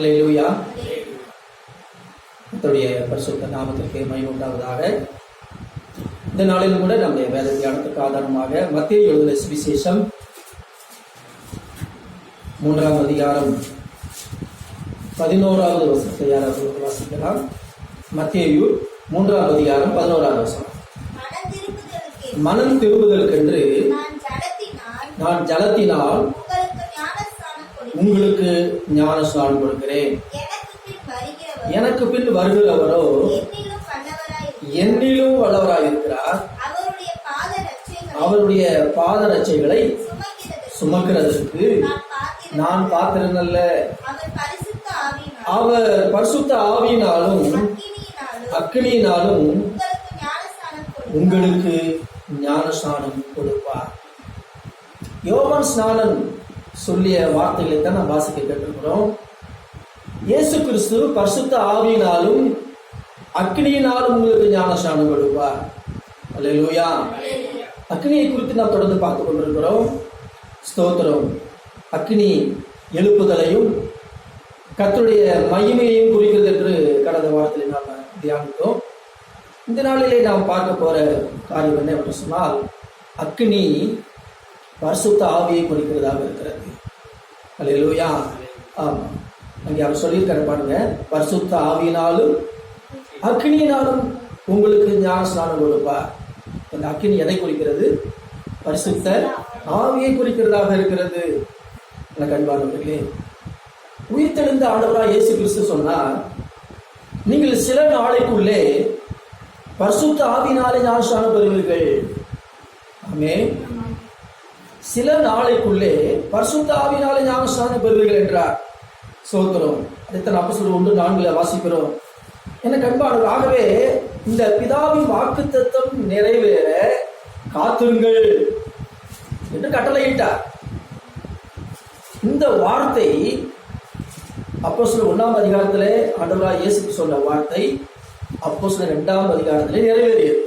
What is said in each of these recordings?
அல்லேலூயா கர்த்தருடைய பரிசுத்த நாமத்திற்கு மகிமை உண்டாவதாக. இந்த நாளிலும் கூட நம்முடைய வேத தியானத்துக்கு ஆதாரமாக மத்திய எழுதின சுவிசேஷம் மூன்றாம் அதிகாரம் பதினோராவது வசனத்தை யாராவது வாசிக்கலாம்? மத்தியு மூன்றாம் அதிகாரம் பதினோராவது வசனம். மனம் திரும்புதலுக்கே மனம் திரும்புதலுக்கென்று நான் ஜலத்தினால் உங்களுக்கு ஞான ஸ்நானம் கொடுக்கிறேன் எனக்கு பின் வருகிறவரோ என்னிலும் வல்லவராயிருக்கிறார். அவருடைய பாத ரச்சைகளை சுமக்கிறதுக்கு சுமக்கிறதற்கு நான் பார்த்திருந்தல்ல அவர் பரிசுத்த ஆவியினாலும் அக்னியினாலும் உங்களுக்கு ஞானஸ்நானம் கொடுப்பார். கொடுப்பார் யோகன் ஸ்நானம் சொல்லிய வார்த்தைகளை தான் நாம் வாசிக்க கேட்டிருக்கிறோம். இயேசு கிறிஸ்து பரிசுத்த ஆவியினாலும் அக்னியினாலும் உங்களுக்கு ஞானஸ்நானம் கொடுப்பார். அல்லையா அக்னியை குறித்து நாம் தொடர்ந்து பார்த்து கொண்டிருக்கிறோம். ஸ்தோத்திரம். அக்னி எழுப்புதலையும் கர்த்தருடைய மகிமையையும் குறிக்கிறது என்று கடந்த வாரத்தில் நாம் தியானித்தோம். இந்த நாளிலே நாம் பார்க்க போற காரியம் என்ன அப்படின்னு சொன்னால் அக்னி பரிசுத்த ஆவியை குறிக்கிறதாக இருக்கிறது. அல்லேலூயா ஆமாம் அங்கே அவர் சொல்லியிருக்கிற பாருங்க பரிசுத்த ஆவியினாலும் அக்னியினாலும் உங்களுக்கு ஞான ஸ்நானம் கொடுப்பார் அந்த அக்னி எதை குறிக்கிறது? பரிசுத்த ஆவியை குறிக்கிறதாக இருக்கிறது. எனக்கு அன்பானவர்களே உயிர்த்தெழுந்த ஆண்டவராக இயேசு கிறிஸ்து சொன்னார் நீங்கள் சில நாளைக்குள்ளே பரிசுத்த ஆவினாலே ஞானஸ்நானம் பெறுவீர்கள். ஆமே சில நாளைக்குள்ளே பரிசுத்தாவினாலே ஞானஸ்தானம் பெறுவீர்கள் என்றார். சோத்திரம் அதைத்தான் அப்போ சொல்ல ஒன்று நான்கில் வாசிக்கிறோம். என கண்பாடு ஆகவே இந்த பிதாவின் வாக்குத்தத்தம் நிறைவேற காத்திருங்கள் என்று கட்டளையிட்டார். இந்த வார்த்தை அப்போ சில ஒன்றாம் அதிகாரத்திலே ஆண்டவராக இயேசுக்கு சொன்ன வார்த்தை அப்போ சில இரண்டாம் அதிகாரத்திலே நிறைவேறியது.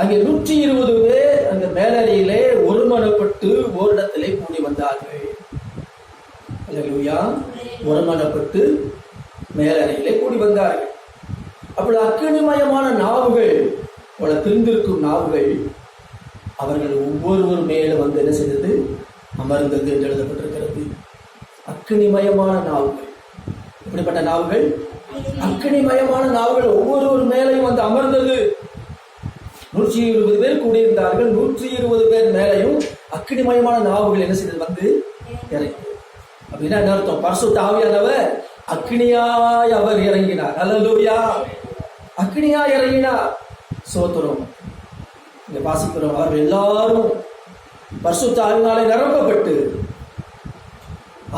அங்கே நூற்றி இருபது பேர் அந்த மேலறையிலே ஒருமனப்பட்டு ஓரிடத்திலே கூடி வந்தார்கள். ஒருமனப்பட்டு மேலறையிலே கூடி வந்தார்கள். அப்பொழுது அக்கினிமயமான நாவுகள் பல பிரிந்திருக்கும் நாவுகள் அவர்கள் ஒவ்வொருவர் மேல வந்து என்ன செய்தது? அமர்ந்தது என்று எழுதப்பட்டிருக்கிறது. அக்கினிமயமான நாவுகள். இப்படிப்பட்ட நாவுகள்? அக்கினிமயமான நாவுகள் ஒவ்வொருவர் மேலையும் வந்து அமர்ந்தது. நூற்றி இருபது பேர் கூடியிருந்தார்கள். நூற்றி இருபது பேர் மேலையும் அக்னிமயமான நாவுகள் என்ன செய்தது? வந்து இறங்கி அப்படின்னா என்ன அர்த்தம்? பரசு தாவியானவர் அக்னியாய் அவர் இறங்கினார். அல்லூயா அக்னியா இறங்கினார். சோத்திரம். இங்க வாசிக்கிறோம். அவர்கள் எல்லாரும் பரிசுத்த தாவினாலே நிரப்பப்பட்டு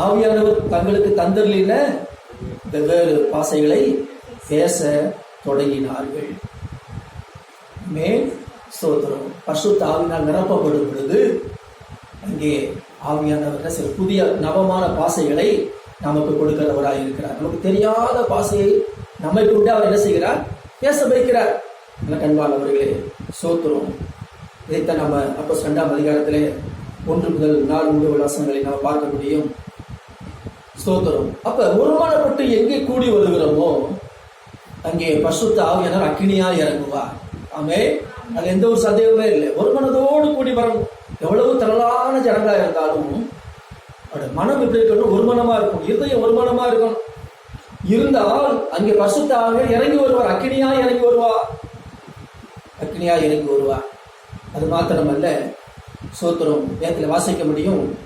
ஆவியானவர் தங்களுக்கு தந்தர்லின வெவ்வேறு பாசைகளை பேச தொடங்கினார்கள். மேல் சோதரம் பரிசுத்த ஆவினால் நிரப்பப்படும் பொழுது அங்கே ஆவியானவர் சில புதிய நவமான பாசைகளை நமக்கு கொடுக்கிறவராக இருக்கிறார். நமக்கு தெரியாத பாசையை நம்மை கொண்டு அவர் என்ன செய்கிறார்? பேச வைக்கிறார் கண்பால் அவர்களே சோத்துரும். இதைத்தான் நம்ம அப்போ ரெண்டாம் அதிகாரத்திலே ஒன்று முதல் நாலு மூன்று விலாசங்களை நாம் பார்க்க முடியும். ஸ்தோத்திரம் அப்ப ஒருமானப்பட்டு எங்கே கூடி வருகிறோமோ அங்கே பசுத்த ஆவியானவர் அக்கினியா இறங்குவார். ஆமே. அது எந்த ஒரு சந்தேகமே இல்லை. ஒரு மனதோடு கூடி வரணும் எவ்வளவு திரளான ஜனங்களா இருந்தாலும் அவருடைய மனம் எப்படி இருக்கணும் ஒரு மனமா இருக்கும். இருதயம் ஒரு மனமா இருக்கணும் இருந்தால் அங்கே பசுத்த இறங்கி வருவார். அக்கினியா இறங்கி வருவா அக்னியா இறங்கி வருவா அது மாத்திரமல்ல சோத்திரம் வேதத்தில் வாசிக்க முடியும்.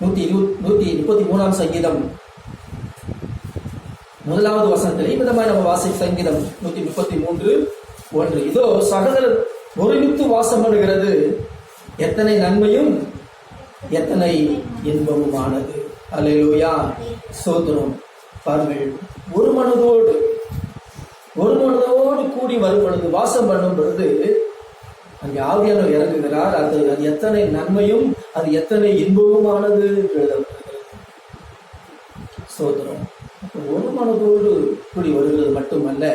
நூத்தி இரு- நூத்தி முப்பத்தி மூணாம் சங்கீதம். முதலாவது வசனத்தில் விதமாய் நம்ம வாசி சங்கீதம் நூத்தி முப்பத்தி மூன்று ஒன்று. இதோ சகோதரர் ஒருமித்து வாசம் பண்ணுகிறது. எத்தனை நன்மையும் எத்தனை இன்பமுமானது. அலையோயா சோதனம் பாருங்கள். ஒரு மனதோடு ஒரு மனதோடு கூடி வரும் பொழுது வாசம் பண்ணும் பொழுது அங்கே ஆவியானவர் இறங்குகிறார். அது அது எத்தனை நன்மையும் அது எத்தனை இன்பமுமானது என்று எழுதப்பட்டிருக்கிறது. ஒரு மனதோடு கூடி வருகிறது மட்டுமல்ல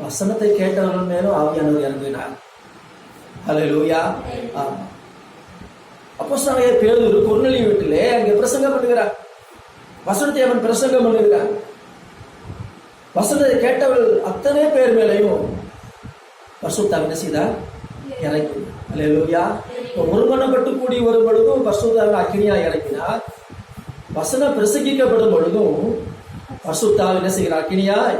வசனத்தை கேட்டவர்கள் மேலும் ஆவியானவர் இறங்கினார் ஹalleluya. ஆமா. அப்போ பேதூர் கொர்நெலி வீட்டிலே அங்கே பிரசங்கம் பண்ணுகிறார். வசனத்தை அவன் பிரசங்கம் பண்ணுகிறார். வசனத்தை கேட்டவள் அத்தனை பேர் மேலையும் பரிசுத்தா என்ன செய்தார்? இறங்கி அல்லேலூயா ஒருமனப்பட்டு கூடி வரும் பொழுதும் பரிசுத்தாவின் அக்கினியா இறங்கினார். வசனம் பிரசங்கிக்கப்படும் பொழுதும் பரிசுத்தாவின் என்ன செய்கிறார்? கிணியாய்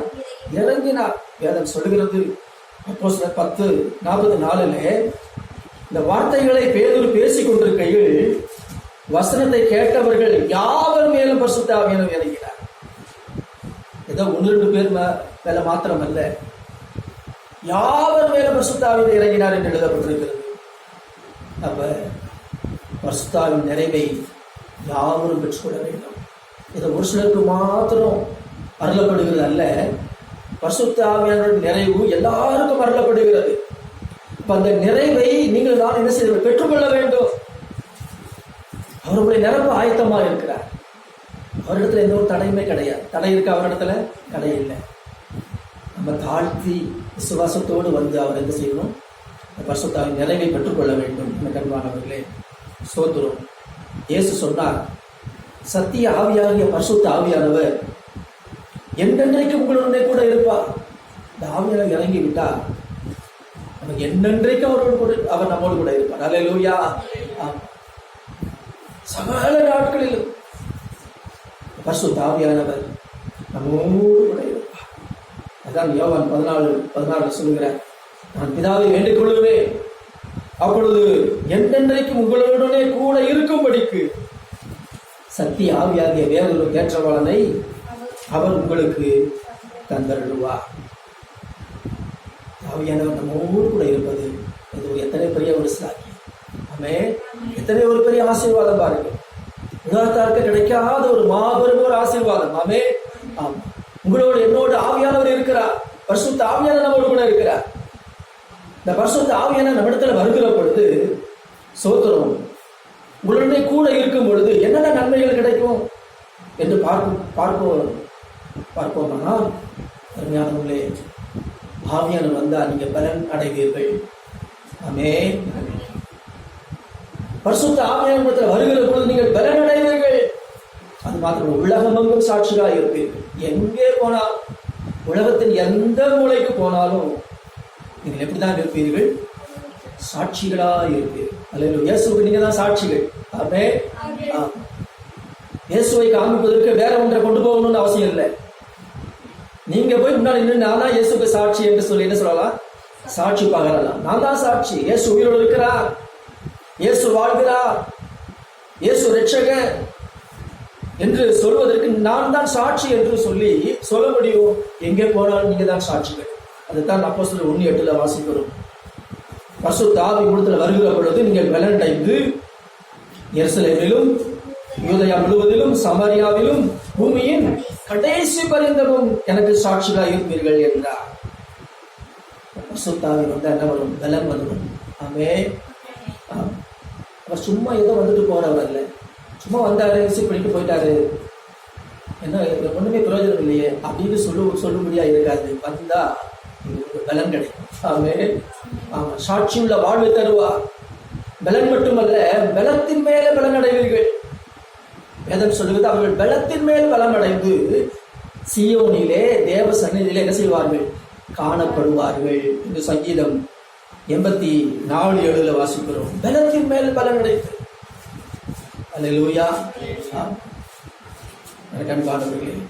இறங்கினார். வேதம் சொல்லுகிறது. அப்போ பத்து நாற்பது நாலுல இந்த வார்த்தைகளை பேதூர் பேசிக் கொண்டிருக்கையில் வசனத்தை கேட்டவர்கள் யாவர் மேலும் பரிசுத்தாவியனும் இறங்கினார். ஏதோ ஒன்று ரெண்டு பேர் மே- மேல மாத்திரம் அல்ல யாவர் மேல பரிசுத்தாவின் இறங்கினார் என்று எழுதப்பட்டிருக்கிறது. அப்ப பரிசுத்தாவின் நிறைவை யாவரும் பெற்றுக்கொள்ள வேண்டும். இது ஒரு சிலருக்கு மாத்திரம் அருளப்படுகிறது அல்ல. பரிசுத்தாவியான நிறைவு எல்லாருக்கும் அருளப்படுகிறது. இப்ப அந்த நிறைவை நீங்கள் தான் என்ன செய்ய பெற்றுக்கொள்ள வேண்டும். அவருடைய நிரம்ப ஆயத்தமா இருக்கிறார். அவரிடத்துல எந்த ஒரு தடையுமே கிடையாது. தடை இருக்கு அவரிடத்துல? தடை இல்லை. நம்ம தாழ்த்தி விசுவாசத்தோடு வந்து அவர் என்ன செய்யணும்? பரிசுத்தாவின் நிறைவை பெற்றுக்கொள்ள வேண்டும். என கண்பானவர்களே சோத்துரும் இயேசு சொன்னார் சத்திய ஆவியாகிய பரிசுத்த ஆவியானவர் என்றென்றைக்கு உங்களுடனே கூட இருப்பார். இந்த ஆவியானவர் இறங்கி விட்டார் நமக்கு என்னென்றைக்கு அவரோடு கூட அவர் நம்மோடு கூட இருப்பார். அல்ல லூயா சகல நாட்களிலும் பரிசுத்த ஆவியானவர் நம்மோடு கூட இருப்பார். அதான் யோவான் பதினாலு பதினாறு சொல்லுகிறேன் நான் பிதாவை வேண்டிக் கொள்ளுவேன் அப்பொழுது என்றென்றைக்கும் உங்களுடனே கூட இருக்கும்படிக்கு சக்தி ஆவியாகிய வேறொரு ஏற்றவாளனை அவர் உங்களுக்கு தந்தருடுவார் ஆவியானவர் நம்மோடு கூட இருப்பது. இது எத்தனை பெரிய ஒரு சாக்கி ஆமே. எத்தனை ஒரு பெரிய ஆசீர்வாதம் பாருங்க உலகத்தாருக்கு கிடைக்காத ஒரு மாபெரும் ஒரு ஆசீர்வாதம். ஆமே. ஆமா. உங்களோடு என்னோடு ஆவியானவர் இருக்கிறார். பரிசுத்த ஆவியான நம்மோடு கூட இருக்கிறார். இந்த பரிசுத்த ஆவியான நம்மிடத்துல வருகிற பொழுது சோத்திரம் உடனே கூட இருக்கும் பொழுது என்னென்ன நன்மைகள் கிடைக்கும் என்று பார்ப்போம். பார்ப்போம்? பார்ப்போமானா அருமையானவர்களே ஆவியானவர் வந்தால் நீங்க பலன் அடைவீர்கள். ஆமே பரிசுத்த ஆவியானவரத்தில் வருகிற பொழுது நீங்கள் பலன் அடைவீர்கள். அது மாத்திரம் உலகமெங்கும் சாட்சிகளாக இருப்பீர்கள். எங்கே போனால் உலகத்தின் எந்த மூலைக்கு போனாலும் நீங்கள் எப்படிதான் இருப்பீர்கள்? சாட்சிகளா இருப்பீர்கள். அல்ல இயேசுக்கு நீங்க தான் சாட்சிகள் ஆ. இயேசுவை காமிப்பதற்கு வேற ஒன்றை கொண்டு போகணும்னு அவசியம் இல்லை. நீங்க போய் முன்னாடி நின்று நான் தான் இயேசுக்கு சாட்சி என்று சொல்லி என்ன சொல்லலாம்? சாட்சி பகரலாம். நான் தான் சாட்சி. இயேசு உயிரோடு இருக்கிறார். இயேசு வாழ்கிறார். இயேசு ரட்சகர் என்று சொல்வதற்கு நான் தான் சாட்சி என்று சொல்லி சொல்ல முடியும். எங்கே போனாலும் நீங்க தான் சாட்சிகள். அதுதான் அப்போ சொல்ல ஒன்று எட்டில் வாசிக்கிறோம். பசு தாவி முழுத்துல வருகிற பொழுது நீங்கள் வெலண்டைந்து எருசலேமிலும் யூதயா முழுவதிலும் சமரியாவிலும் பூமியின் கடைசி பரிந்தமும் எனக்கு சாட்சிகளாக இருப்பீர்கள் என்றார். பசுத்தாவி வந்து என்ன வரும்? பலன் வந்துடும். ஆமே. அவர் சும்மா ஏதோ வந்துட்டு போறவர் அல்ல. சும்மா வந்தாரு ரிசீவ் பண்ணிட்டு போயிட்டாரு. என்ன இதுல ஒண்ணுமே பிரயோஜனம் இல்லையே. அப்படின்னு சொல்லு சொல்லும்படியா இருக்காது. வந்தா உங்களுக்கு பலன் கிடைக்கும். ஆமே ஆமா சாட்சியுள்ள வாழ்வை தருவார் பலன் மட்டுமல்ல பலத்தின் மேல பலன் அடைவீர்கள். வேதம் சொல்லுகிறது அவர்கள் பலத்தின் மேல் பலம் அடைந்து சியோனிலே தேவ சன்னிதியிலே என்ன செய்வார்கள்? காணப்படுவார்கள். இந்த சங்கீதம் எண்பத்தி நாலு ஏழுல வாசிக்கிறோம். பலத்தின் மேல் பலன் அடைந்து. அல்லேலூயா. ஆம். எனக்கு அன்பானவர்களே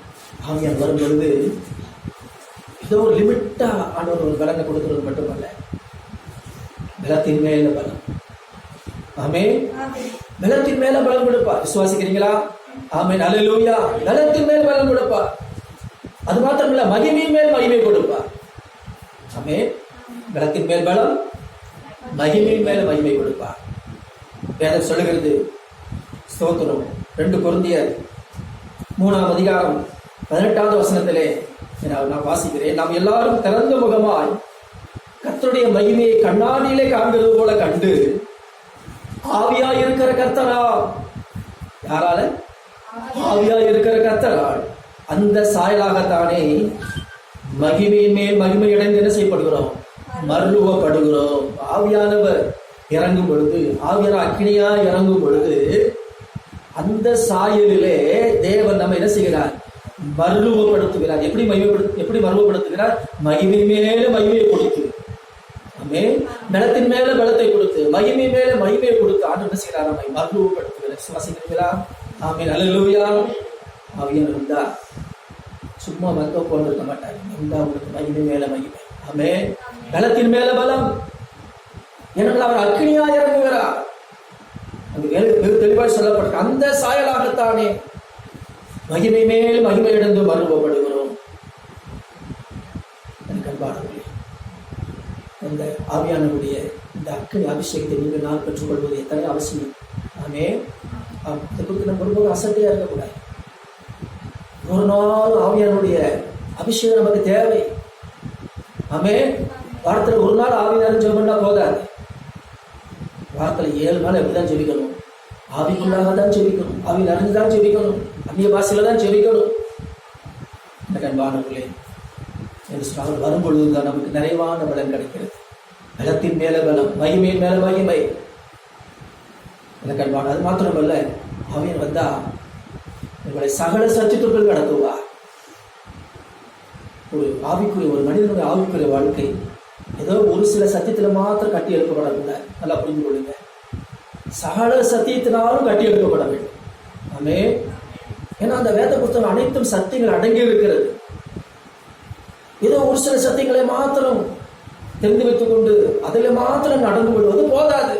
ஆவியான் வரும் ஏதோ ஒரு லிமிட்டா ஆண்டவர் ஒரு பலனை கொடுக்கிறது மட்டுமல்ல. பலத்தின் மேல பலம். ஆமே பலத்தின் மேல பலம் கொடுப்பார். விசுவாசிக்கிறீங்களா? ஆமென். அல்லேலூயா பலத்தின் மேல் பலம் கொடுப்பார். அது மாத்திரமல்ல மகிமையின் மேல் மகிமை கொடுப்பார். ஆமே பலத்தின் மேல் பலம் மகிமையின் மேல மகிமை கொடுப்பார். வேதம் சொல்லுகிறது ஸ்தோத்திரம். ரெண்டு குருந்தியர் மூணாம் அதிகாரம் பதினெட்டாவது வசனத்திலே நான் நான் வாசிக்கிறேன். நாம் எல்லாரும் திறந்த முகமாய் கத்தருடைய மகிமையை கண்ணாடியிலே காண்கிறது போல கண்டு ஆவியா இருக்கிற கர்த்தரா? யாரால? ஆவியா இருக்கிற கர்த்தரால். அந்த சாயலாகத்தானே மகிமையின் மேல் மகிமை அடைந்து என்ன செய்யப்படுகிறோம்? மருவப்படுகிறோம். ஆவியானவர் இறங்கும் பொழுது ஆவியான அக்னியா இறங்கும் பொழுது அந்த சாயலிலே தேவன் நம்ம என்ன செய்கிறார்? மருவப்படுத்துகிறார் எப்படி மகிமைப்படுத்து எப்படி மருவப்படுத்துகிறார் மகிமை மேல மகிமையை கொடுத்து. ஆமே. பலத்தின் மேல பலத்தை கொடுத்து. மகிமை மேல மகிமையை கொடுத்து ஆண்டு என்ன செய்கிறார்? நம்மை மருவப்படுத்துகிறார் சுவாசிக்கிறீங்களா ஆமே நல்ல அவையன் இருந்தா சும்மா வந்து போன இருக்க மாட்டார். இருந்தா உங்களுக்கு மகிமை மேல மகிமை. ஆமே பலத்தின் மேல பலம். ஏனென்றால் அவர் அக்னியா இறங்குகிறார். அந்த வேறு வெகு தெளிவாய் சொல்லப்பட்ட அந்த சாயலாகத்தானே மகிமை மேல் மகிமையிடந்து மருவப்படுகிறோம் மறுவப்படுகிறோம் அந்த ஆவியானவருடைய இந்த அக்கினி அபிஷேகத்தை நீங்கள் நான் பெற்றுக்கொள்வது எத்தனை அவசியம்? ஆமே. ஆம், குறித்து நம்ம ஒருபோதும் அசட்டையாக இருக்கக்கூடாது. ஒரு நாள் ஆவியானுடைய அபிஷேகம் நமக்கு தேவை. ஆமே. வாரத்தில் ஒரு நாள் ஆவியாரும் ஜெபம் பண்ணா போதாது. வாரத்தில் ஏழு நாள் எப்படிதான் ஜெபிக்கணும். ஆவிக்குள்ளாக தான் ஜெபிக்கணும் ஆவி அறிஞ்சு தான் ஜெபிக்கணும் அந்நிய பாஷையில தான் ஜெபிக்கணும் எனக்கு அன்பானவர்களே என்று சொன்னால் வரும் பொழுதுதான் நமக்கு நிறைவான பலன் கிடைக்கிறது பலத்தின் மேல பலம் மகிமையின் மேல மகிமை எனக்கு அன்பான அது மாத்திரமல்ல அவன் வந்தா உங்களை சகல சத்தியத்துக்குள் நடத்துவா ஒரு ஆவிக்குரிய ஒரு மனிதனுடைய ஆவிக்குரிய வாழ்க்கை ஏதோ ஒரு சில சத்தியத்தில் மாத்திரம் கட்டி எழுப்பப்படக்கூடாது நல்லா புரிந்து கொள்ளுங்க சகல சத்தியத்தினாலும் கட்டி எழுப்பப்பட வேண்டும் ஆமே. ஏன்னா அந்த வேத புத்தகம் அனைத்தும் சத்தியங்கள் அடங்கி இருக்கிறது ஏதோ ஒரு சில சத்தியங்களை மாத்திரம் தெரிந்து வைத்துக் கொண்டு அதில் மாத்திரம் நடந்து கொள்வது போதாது.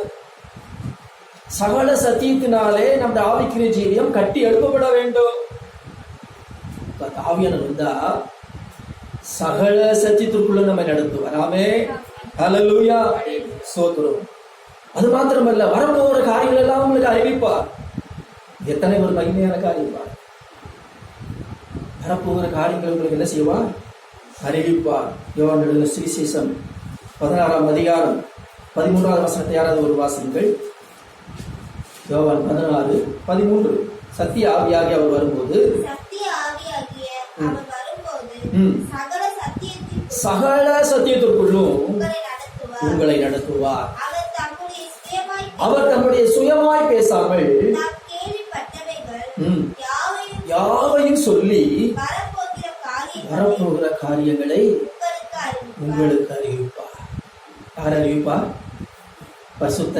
சகல சத்தியத்தினாலே நம்முடைய ஆவிக்குரிய ஜீவியம் கட்டி எழுப்பப்பட வேண்டும். ஆவியான வந்தா சகல சத்தியத்திற்குள்ள நம்ம நடத்துவார். ஆமே. ஹalleluya சோத்ரம் அது மாத்திரமல்ல வரப்போகிற காரியங்கள் எல்லாம் உங்களுக்கு அறிவிப்பார். எத்தனை ஒரு மகிமையான காரியப்பார் வரப்போகிற காரியங்கள் உங்களுக்கு என்ன செய்வார்? அறிவிப்பார். யோவான் சுவிசேஷம் பதினாறாம் அதிகாரம் பதிமூன்றாவது வசனத்தை யாராவது ஒரு வாசிங்கள் யோவான் பதினாறு பதிமூன்று. சத்திய ஆவியாகி அவர் வரும்போது சகல சத்தியத்திற்குள்ளும் உங்களை நடத்துவார் உங்களை நடத்துவார் அவர் தம்முடைய சுயமாய் அவர் தம்முடைய சுயமாய் பேசாமல் யாவையும் சொல்லி வரப்போகிற காரியங்களை உங்களுக்கு அறிவிப்பார். யார் அறிவிப்பார்? பசுத்த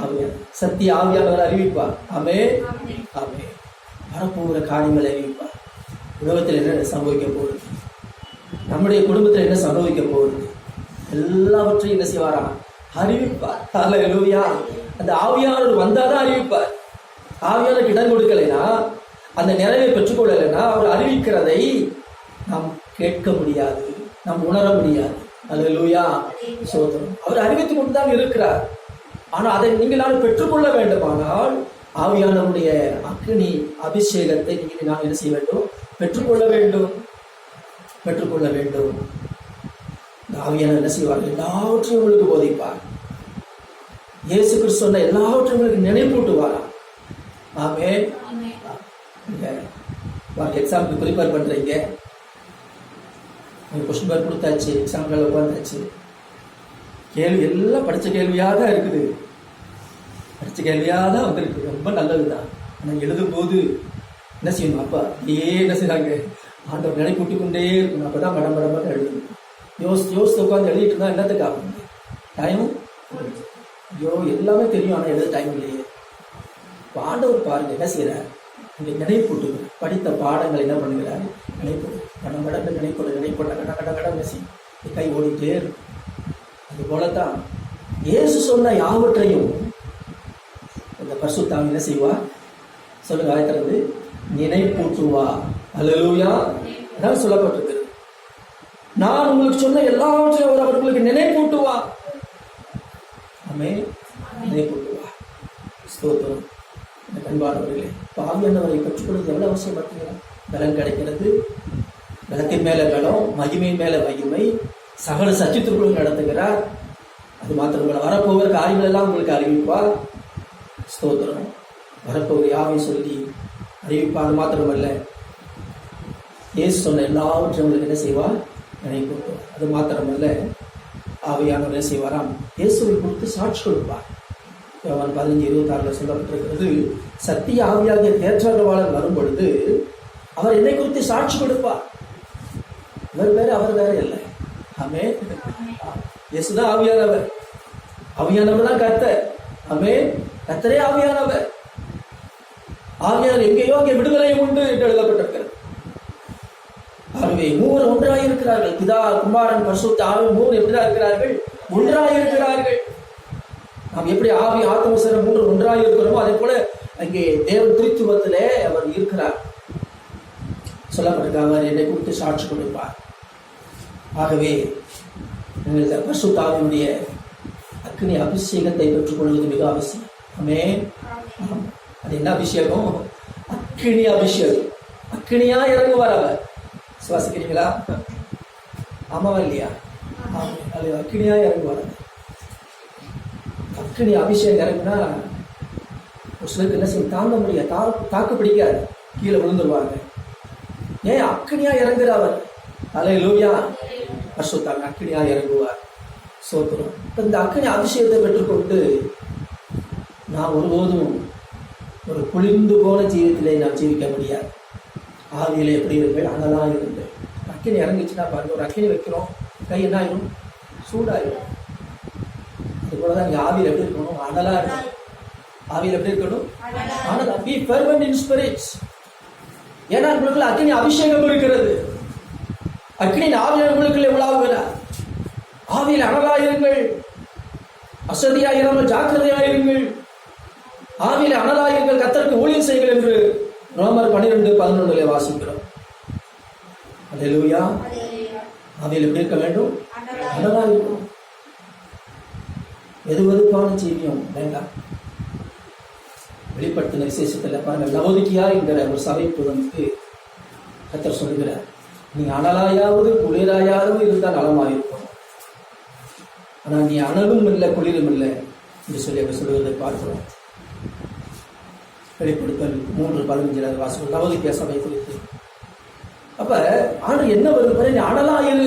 ஆவியார். சத்திய ஆவியானவர் அறிவிப்பார். ஆமே ஆமே வரப்போகிற காரியங்களை அறிவிப்பார். உலகத்தில் என்ன சம்பவிக்க போகுது? நம்முடைய குடும்பத்தில் என்ன சம்பவிக்க போகுது? எல்லாவற்றையும் என்ன செய்வாரா? அறிவிப்பார். ஹalleluya. அந்த ஆவியானவர் வந்தாதான் அறிவிப்பார். ஆவியானருக்கு இடம் கொடுக்கலைன்னா அந்த நிறைவை பெற்றுக்கொள்ளலைன்னா அவர் அறிவிக்கிறதை நாம் கேட்க முடியாது. நாம் உணர முடியாது. அல்லேலூயா சோதனம். அவர் அறிவித்துக் கொண்டு தான் இருக்கிறார். ஆனால் அதை நீங்கள் நான் பெற்றுக்கொள்ள வேண்டுமானால் ஆவியானவருடைய அக்னி அபிஷேகத்தை நீங்கள் நான் என்ன செய்ய வேண்டும்? பெற்றுக்கொள்ள வேண்டும். பெற்றுக்கொள்ள வேண்டும். ஆவியானவர் என்ன செய்வார்? எல்லாவற்றையும் உங்களுக்கு போதிப்பார். இயேசு கிறிஸ்து சொன்ன எல்லாவற்றையும் உங்களுக்கு நினைப்பூட்டுவாரா? ஆமே எக்ஸாமுக்கு ப்ரிப்பேர் பண்றீங்க. கொஸ்டின் பேர் கொடுத்தாச்சு எக்ஸாம்கள் உட்காந்தாச்சு கேள்வி எல்லாம் படிச்ச கேள்வியாக தான் இருக்குது. படிச்ச கேள்வியாக தான் வந்திருக்கு. ரொம்ப நல்லதுதான். ஆனால் எழுதும் போது என்ன செய்யணும்? அப்பா ஏ என்ன செய்றாங்க? ஆண்டவர் நினைப்பூட்டி கொண்டே இருக்கணும். அப்பதான் மடம் மடமாக எழுதணும். யோசி யோசித்து உட்காந்து எழுதிட்டு இருந்தா என்னத்துக்கு ஆகும் டைம் ஐயோ எல்லாமே தெரியும் ஆனால் எழுத டைம் இல்லையே. இப்ப ஆண்டவர் பாருங்க என்ன செய்யறார் இங்கே நினைப்பூட்டு படித்த பாடங்கள் என்ன பண்ணுகிறார்? நினைப்பு கடம் கடந்து நினைப்போட நினைப்போட கட கட கட மெசி கை ஓடிட்டே இருக்கும் அது போலத்தான் இயேசு சொன்ன யாவற்றையும் இந்த பரிசுத்தாம் என்ன செய்வா? சொல்லுங்க ஆயத்திறது நினைப்பூட்டுவா. அல்லேலூயா அதான் சொல்லப்பட்டிருக்கு. நான் உங்களுக்கு சொன்ன எல்லாவற்றையும் அவர் அவர்களுக்கு நினைப்பூட்டுவா. ஆமே நினைப்பூட்டுவா. ஸ்தோத்திரம். அன்பானவர்களே பாவியானவரை கற்றுக்கொள்வது எவ்வளவு அவசியம் பார்த்தீங்களா? பலன் கிடைக்கிறது. பலத்தின் மேல பலம் மகிமையின் மேல மகிமை. சகல சச்சித்திற்குள்ளும் நடத்துகிறார். அது மாத்திரமல்ல வரப்போகிற காரியங்கள் எல்லாம் உங்களுக்கு அறிவிப்பார். ஸ்தோத்திரம். வரப்போகிற யாவை சொல்லி அறிவிப்பார். அது மாத்திரமல்ல இயேசு சொன்ன எல்லாவற்றையும் உங்களுக்கு என்ன செய்வார்? நினைப்போம் அது மாத்திரமல்ல ஆவியானவர் செய்வாராம். இயேசுவை குறித்து சாட்சி கொடுப்பார் அவன் பதினஞ்சு இருபத்தி ஆறுல சொல்லப்பட்டிருக்கிறது சத்திய ஆவியாக தேற்றவாளர் வரும் பொழுது அவர் என்னை குறித்து சாட்சி கொடுப்பார். இவர் வேற அவர் வேற இல்லை ஆமே இயேசுதான் ஆவியானவர். ஆவியானவர் தான் கர்த்தர். ஆமே கர்த்தரே ஆவியானவர். ஆவியானவர் எங்கேயோ அங்கே விடுதலை உண்டு என்று எழுதப்பட்டிருக்கிறது. ஆகவே மூவர் ஒன்றாக இருக்கிறார்கள் பிதா குமாரன் பரிசுத்த ஆவி மூவர் எப்படிதான் இருக்கிறார்கள் ஒன்றாய் இருக்கிறார்கள் நாம் எப்படி ஆவி ஆத்மசரம் மூன்று ஒன்றாய் இருக்கிறோமோ அதே போல அங்கே தேவன் திருத்துவத்திலே அவர் இருக்கிறார். சொல்லப்பட்டிருக்காங்க அவர் என்னை குறித்து சாட்சி கொடுப்பார். ஆகவே எங்களது பரிசுத்தாவினுடைய அக்னி அபிஷேகத்தை பெற்றுக்கொள்வது மிக அவசியம். ஆமே. அது என்ன அபிஷேகம்? அக்கினி அபிஷேகம். அக்கினியா இறங்குவார் அவர். சுவாசிக்கிறீங்களா? ஆமாவா இல்லையா? ஆமா. அது அக்கினியா இறங்குவாங்க அக்னி அபிஷேகம் இறங்குனா ஒரு சிலருக்கு என்ன செய்யும்? தாங்க முடியாது. தா தாக்கு பிடிக்காது. கீழே விழுந்துருவாங்க. ஏன்? அக்னியா இறங்குற அவர். அலை லூயா பரிசுத்தாங்க அக்னியா இறங்குவார். சோத்துறோம் இப்போ இந்த அக்னி அபிஷேகத்தை பெற்றுக்கொண்டு நான் ஒருபோதும் ஒரு குளிர்ந்து போன ஜீவித்திலே நாம் ஜீவிக்க முடியாது. ஆவியில எப்படி இருங்கள் அங்கதான் இருங்கள் அக்கினி இறங்கிச்சுன்னா பாருங்க ஒரு அக்கினி வைக்கிறோம். கை என்ன ஆயிரும்? சூடாயிரும். அது போலதான் இங்க ஆவியில் எப்படி இருக்கணும்? அனலா இருக்கணும். ஆவியில் எப்படி இருக்கணும்? அனலா. பி in spirits ஏன்னா உங்களுக்குள்ள அக்கினி அபிஷேகம் இருக்கிறது. அக்கினி ஆவியில் உங்களுக்குள்ள உலாவுகிறார் ஆவியில் அனலாயிருங்கள் அசதியாயிராமல் ஜாக்கிரதையாயிருங்கள். ஆவியில் அனலாயிருங்கள் கத்தருக்கு ஊழியம் செய்யுங்கள் என்று ரோமர் பன்னிரெண்டு பதினொன்றுல வாசிக்கிறோம். அதில் ஆவியில் எப்படி இருக்க வேண்டும்? அனலா இருக்கும். வெது வெதுப்பான ஜீவியம்? வேண்டாம். வெளிப்படுத்தின விசேஷத்தில் பாருங்கள். லவோதிக்கியா என்கிற ஒரு சபைக்கு வந்து கத்தர் சொல்கிறார் நீ அனலாயாவது குளிராயாவது இருந்தால் நலமாயிருக்கும் ஆனால் நீ அனலும் இல்லை குளிரும் இல்லை என்று சொல்லி அவர் சொல்வதை பார்க்கிறோம். வெளிப்படுத்தல் மூன்று பதினஞ்சு வாசகம் லவோதிக்கியா சபை குறித்து அப்ப ஆண்டு என்ன விரும்புற நீ அனலாயிரு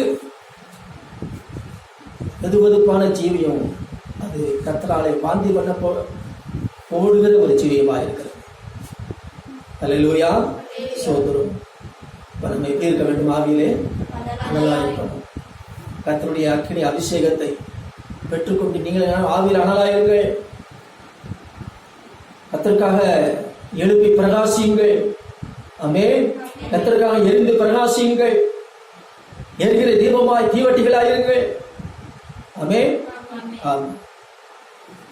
வெதுவெதுப்பான ஜீவியம். அது கத்தலாலை வாந்தி பண்ண போ போடுகிற ஒரு ஜீவியமா இருக்கிறது. அல்லேலூயா. சோதரும். இப்ப நம்ம எப்படி இருக்க வேண்டும் ஆவியிலே? அனலா இருக்கணும் கத்தருடைய அக்கினி அபிஷேகத்தை பெற்றுக்கொண்டு நீங்கள் ஆவியில் அனலாயிருங்கள். கத்தருக்காக எழுப்பி பிரகாசியுங்கள். ஆமே கத்தருக்காக எரிந்து பிரகாசியுங்கள். எரிகிற தீபமாய் தீவட்டிகளாயிருங்கள். ஆம்.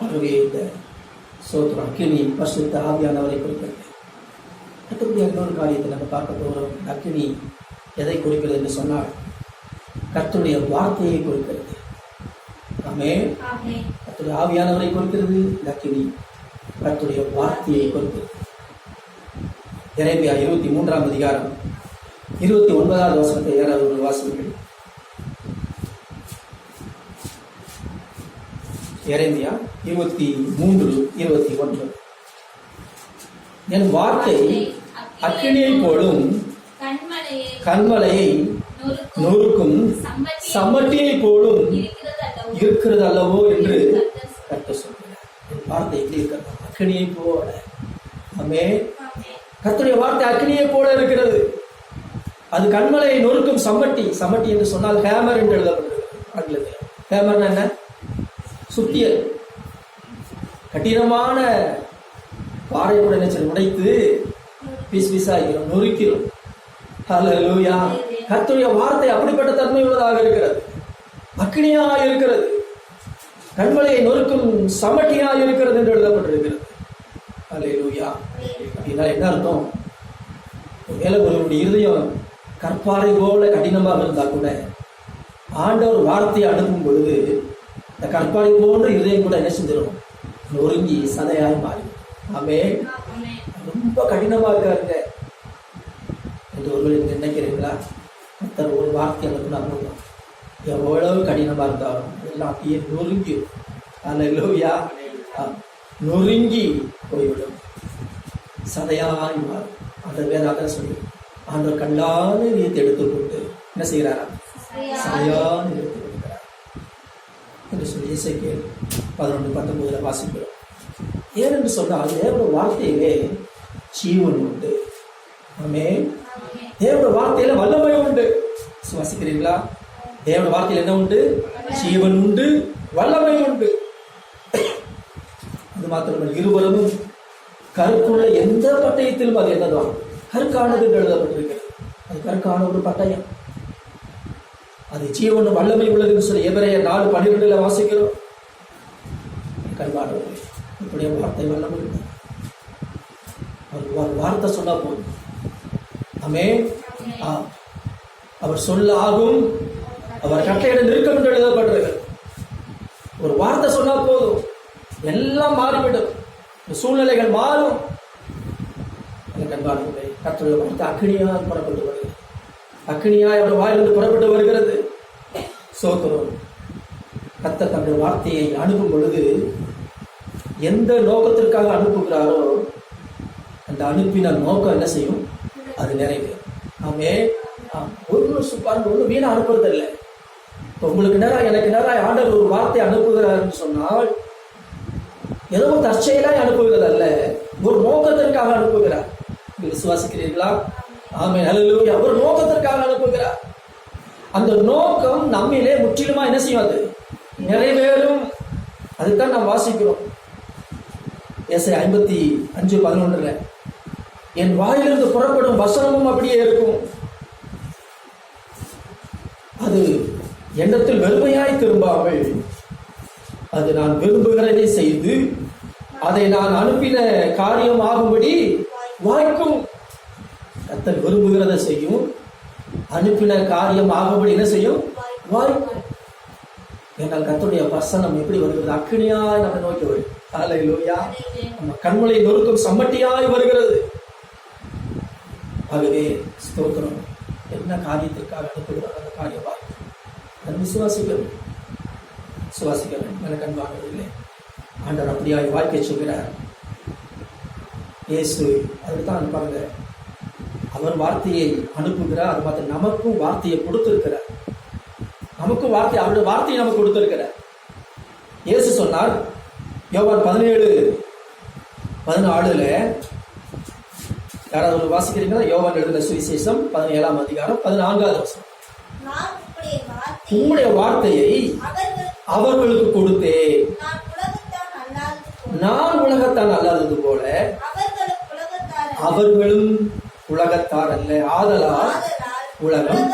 ஆகவே இந்த சோத்திரம் அக்கினி பரிசுத்த ஆவியானவரை குறிக்கிறது. அடுத்தபடி இன்னொரு காரியத்தை நம்ம பார்க்க போகிறோம். அக்கினி எதை குறிக்கிறது என்று சொன்னால் கர்த்தருடைய வார்த்தையை குறிக்கிறது. ஆமே கர்த்தருடைய ஆவியானவரை குறிக்கிறது. அக்கினி கர்த்தருடைய வார்த்தையை கொண்டு எரேமியா இருபத்தி மூன்றாம் அதிகாரம் இருபத்தி ஒன்பதாவது வசனத்தை யாராவது வாசிப்பீர்கள் வாசிங்கள் இருபத்தி மூன்று இருபத்தி ஒன்று. என் வார்த்தை அக்கினியை போலும் கண்மலையை நொறுக்கும் சம்மட்டியை போலும் இருக்கிறதல்லவோ இருக்கிறது அல்லவோ என்று கர்த்தர் கர்த்த சொல்கிறார். என் வார்த்தை எப்படி அக்கினியை போல. ஆமே கர்த்தருடைய வார்த்தை அக்கினியை போல இருக்கிறது. அது கண்மலையை நொறுக்கும் சம்மட்டி. சம்மட்டி என்று சொன்னால் ஹேமர் என்று எழுதப்பட்டிருக்கிறது ஆங்கிலத்தில். ஹேமர்னா என்ன? சுத்தியல். கடினமான பாறை கூட செய்யணும்? உடைத்து பீஸ் பீஸாகிறோம் நொறுக்கிறோம். ஹalleluya. கர்த்தருடைய வார்த்தை அப்படிப்பட்ட தன்மை உள்ளதாக இருக்கிறது. அக்னியாக இருக்கிறது. கண்மலையை நொறுக்கும் சமட்டியாக இருக்கிறது என்று எழுதப்பட்டிருக்கிறது. ஹalleluya. அப்படின்னா என்ன அர்த்தம்? ஒருவேளை ஒருவருடைய இருதயம் கற்பாறை போல கடினமாக இருந்தால் கூட ஆண்டவர் வார்த்தையை அனுப்பும் பொழுது இந்த கற்பாறை போன்ற இருதயம் கூட என்ன செஞ்சிடும் நொறுங்கி சதையாய் மாறி ஆமே ரொம்ப கடினமாக இருக்காருங்க என்று ஒருவர் நினைக்கிறீங்களா கர்த்தர் ஒரு வார்த்தை அனுப்புனா போதும். எவ்வளவு கடினமாக இருந்தாலும் எல்லாம் அப்படியே நொறுங்கி ஆ. நொறுங்கி போய்விடும். சதையாய் மாறும் அந்த வேதாக சொல்லி ஆண்டவர் கல்லான நீத்தை எடுத்துக்கொண்டு என்ன செய்கிறாரா? சதையான எடுத்து கொடுக்கிறார் இசைக்கு பதினொன்று பத்தொன்பதுல வாசிக்கிறோம். ஏனென்று சொன்னால் தேவனுடைய வார்த்தையிலே ஜீவன் உண்டு. ஆமே தேவனுடைய வார்த்தையில வல்லமை உண்டு. சுவாசிக்கிறீங்களா தேவனுடைய வார்த்தையில் என்ன உண்டு? ஜீவன் உண்டு வல்லமை உண்டு. அது மாத்திரமல்ல இருவரும் கருக்குள்ள எந்த பட்டயத்திலும் அது என்னதான்? கருக்கானது என்று எழுதப்பட்டிருக்கிறது. அது கருக்கான ஒரு பட்டயம். அது ஜீவன் வல்லமை உள்ளதுன்னு சொல்லி எவரைய நாலு பன்னிரெண்டுல வாசிக்கிறோம். கல்வானவர்களே இப்படிய வார்த்தை வல்லமை அவர் ஒரு வார்த்தை சொன்னா போதும். அமே ஆ. அவர் சொல்ல ஆகும் அவர் கட்டையிட நிற்கும் என்று எழுதப்படுறது ஒரு வார்த்தை சொன்னா போதும். எல்லாம் மாறிவிடும். இந்த சூழ்நிலைகள் மாறும். கண்பாடுகளை கத்தருடைய வார்த்தை அக்னியால் புறப்பட்டு வருகிறது. அக்னியாய் அவர் வாயிலிருந்து புறப்பட்டு வருகிறது. சோத்திரம். கத்த தன்னுடைய வார்த்தையை அனுப்பும் பொழுது எந்த நோக்கத்திற்காக அனுப்புகிறாரோ அந்த அனுப்பின நோக்கம் என்ன செய்யும்? அது நிறைவேறும். ஆமே ஒரு பாருங்க ஒன்றும் வீணா அனுப்புறது இல்லை இப்போ உங்களுக்கு நேரம் எனக்கு நேரம் ஆண்டவர் ஒரு வார்த்தை அனுப்புகிறாருன்னு சொன்னால் எதுவும் ஒரு தற்செயலாய் அனுப்புகிறது அல்ல ஒரு நோக்கத்திற்காக அனுப்புகிறார். விசுவாசிக்கிறீர்களா? ஆமே அல்லேலூயா ஒரு நோக்கத்திற்காக அனுப்புகிறார். அந்த நோக்கம் நம்மிலே முற்றிலுமா என்ன செய்யும் அது? நிறைவேறும். அதுதான் நாம் வாசிக்கிறோம். எஸ்ஐ ஐம்பத்தி அஞ்சு பதினொன்றுல என் வாயிலிருந்து புறப்படும் வசனமும் அப்படியே இருக்கும். அது எண்ணத்தில் வெறுமையாய் திரும்பாமல் அது நான் விரும்புகிறதை செய்து அதை நான் அனுப்பின காரியம் ஆகும்படி வாய்க்கும் கத்தர் விரும்புகிறத செய்யும். அனுப்பின காரியம் ஆகும்படி என்ன செய்யும்? வாய்க்கும். என்னால் கத்தருடைய வசனம் எப்படி வருகிறது? அக்கினியாய் நம்ம நோக்கி வரும். ஹalleluya. நம்ம கண்மலை நொறுக்கும் சம்மட்டியாய் வருகிறது. ஆகவே ஸ்தோத்திரம். என்ன காரியத்திற்காக அனுப்புகிறார் அந்த காரியமா அதை விசுவாசிக்கணும் விசுவாசிக்கணும் எனக்கு அன்பானதில்லை ஆண்டவர் அப்படியாய் வாழ்க்கை சொல்கிறார் இயேசு அதுதான் பாருங்க அவர் வார்த்தையை அனுப்புகிறார். அது மாத்திரம் நமக்கும் வார்த்தையை கொடுத்திருக்கிறார். நமக்கும் வார்த்தை அவருடைய வார்த்தையை நமக்கு கொடுத்திருக்கிறார். இயேசு சொன்னார் யோவான் பதினேழு பதினாலுல யாராவது ஒரு வாசிக்கிறீங்களா? யோவான் எழுதின சுவிசேஷம் பதினேழாம் அதிகாரம் பதினான்காவது வருஷம் உம்முடைய வார்த்தையை அவர்களுக்கு கொடுத்தேன் நான் உலகத்தான் அல்லாதது போல நான் உலகத்தான் அல்லாதது போல அவர்களும் உலகத்தார் அல்ல. ஆதலால் உலகம்.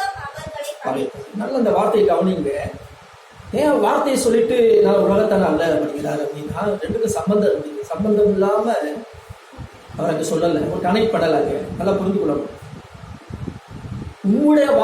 நல்ல அந்த வார்த்தையை கவனிங்க. ஏன் வார்த்தையை சொல்லிட்டு நான் உலகத்தான அல்ல அப்படிங்கிறார் அப்படின்னா ரெண்டுக்கும் சம்பந்தம் இருக்கு. சம்பந்தம் இல்லாம அவர் அங்க சொல்லல. ஒரு கனெக்ட் பண்ணல அங்க. நல்லா புரிந்து கொள்ளணும். உங்களுடைய